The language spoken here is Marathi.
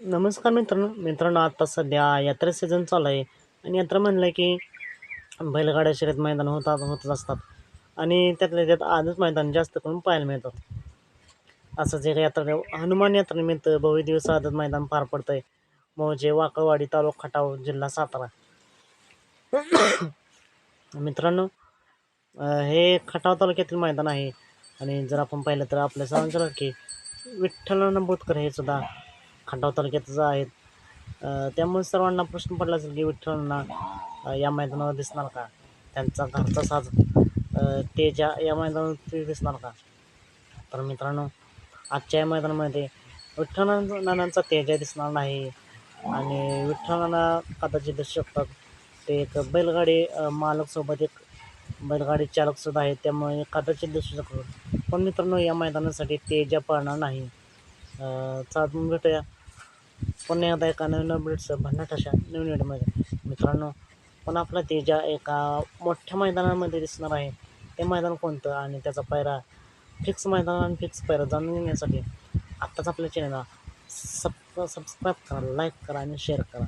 नमस्कार मित्रांनो. मित्रांनो आता सध्या यात्रा सीझन चालू आहे. आणि यात्रा म्हणलं की बैलगाड्या शर्यत मैदान होतात होतच असतात. आणि त्यातल्या त्यात आजच मैदान जास्त करून पाहायला मिळतात. असं जे काही यात्रा हनुमान यात्रेनिमित्त भव्य दिवस आजच मैदान पार पडतं आहे मौजे वाकळवाडी तालुका खटाव जिल्हा सातारा. मित्रांनो हे खटाव तालुक्यातील मैदान आहे. आणि जर आपण पाहिलं तर आपल्या सर्वांच्या की विठ्ठल बोतकर हे सुद्धा खंडाव तालुक्यातच आहेत. त्यामुळे सर्वांना प्रश्न पडला असेल की विठ्ठलांना या मैदानावर दिसणार का? त्यांचा घरचा साज ते तेजा या मैदानावर दिसणार का? तर मित्रांनो आजच्या या मैदानामध्ये विठ्ठल नानांचा तेजा दिसणार नाही आणि विठ्ठलांना कदाचित दिसू शकतात. ते एक बैलगाडी मालकसोबत एक बैलगाडी चालकसुद्धा आहेत. त्यामुळे कदाचित दिसू शकतात. पण मित्रांनो या मैदानासाठी तेजा पळणार नाही. चाल चालून भेटूया. पुन्हा एकदा एका नवीन अपडेट्स भन्नाट अशा नवीन व्हिडिओमध्ये मित्रांनो पण आपला तेजा एका मोठ्या मैदानामध्ये दिसणार आहे. ते मैदान कोणतं आणि त्याचा पायरा फिक्स मैदान आणि फिक्स पायरा जाणून घेण्यासाठी आत्ताच आपल्या चॅनलला सब सबस्क्राईब करा लाईक करा आणि शेअर करा.